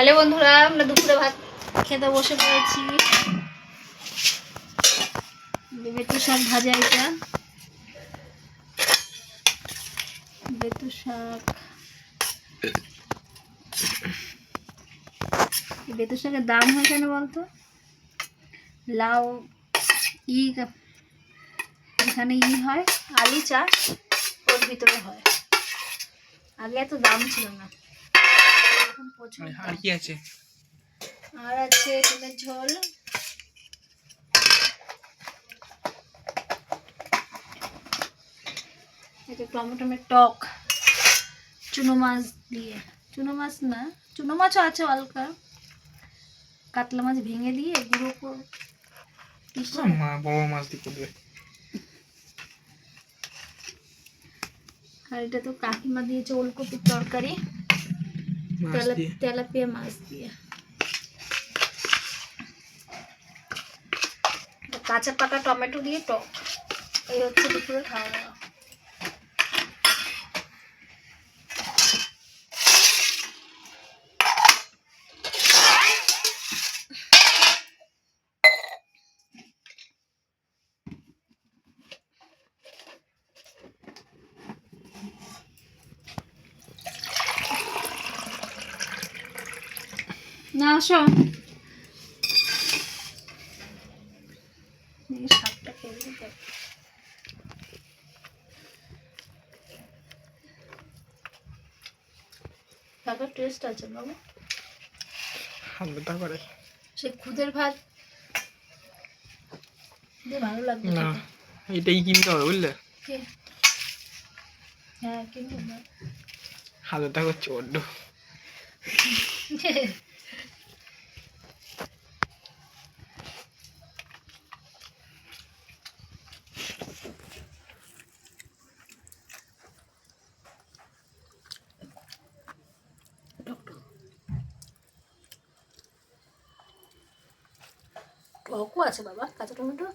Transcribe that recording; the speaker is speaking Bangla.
হ্যালো বন্ধুরা আমরা দুপুরে ভাত খেতে বসে পড়েছি। বেতু শাক ভাজা এটা। বেতু শাক। বেতু শাকের দাম হয় কেন বলতো? লাউ, ই এখানে ই হয়, আলু চাষ ওর ভিতরে হয়। আগে এত দাম ছিল না। এখন প্রচুর আর কি আছে? আর আছে ডিমের ঝোল। এটা টমেটোমের টক। চুনো মাছ দিয়ে। চুনো মাছ না চুনো মাছও আছে হালকা। কাতলা মাছ ভেঙে দিয়ে গুঁড়ো করে বড় মাছ দিয়ে করবে। আর এটা তো কাকিমা দিয়েছে ওলকপির তরকারি। তেলাপিয়া মাছ দিয়ে এটা কাঁচা পাকা টমেটো দিয়ে টক এই হচ্ছে দুপুরে খাওয়া দাওয়া না আসো। শাকটা খেয়ে দিতে শাকের টেস্ট আছে বাবা। হালকা করে সে খুদের ভাত। ভালো লাগবে না এটাই কিনতে হবে বুঝলে? হ্যাঁ কিন্তু না। হালকা করছে বড্ড টকও আছে বাবা কাঁচা টমেটো?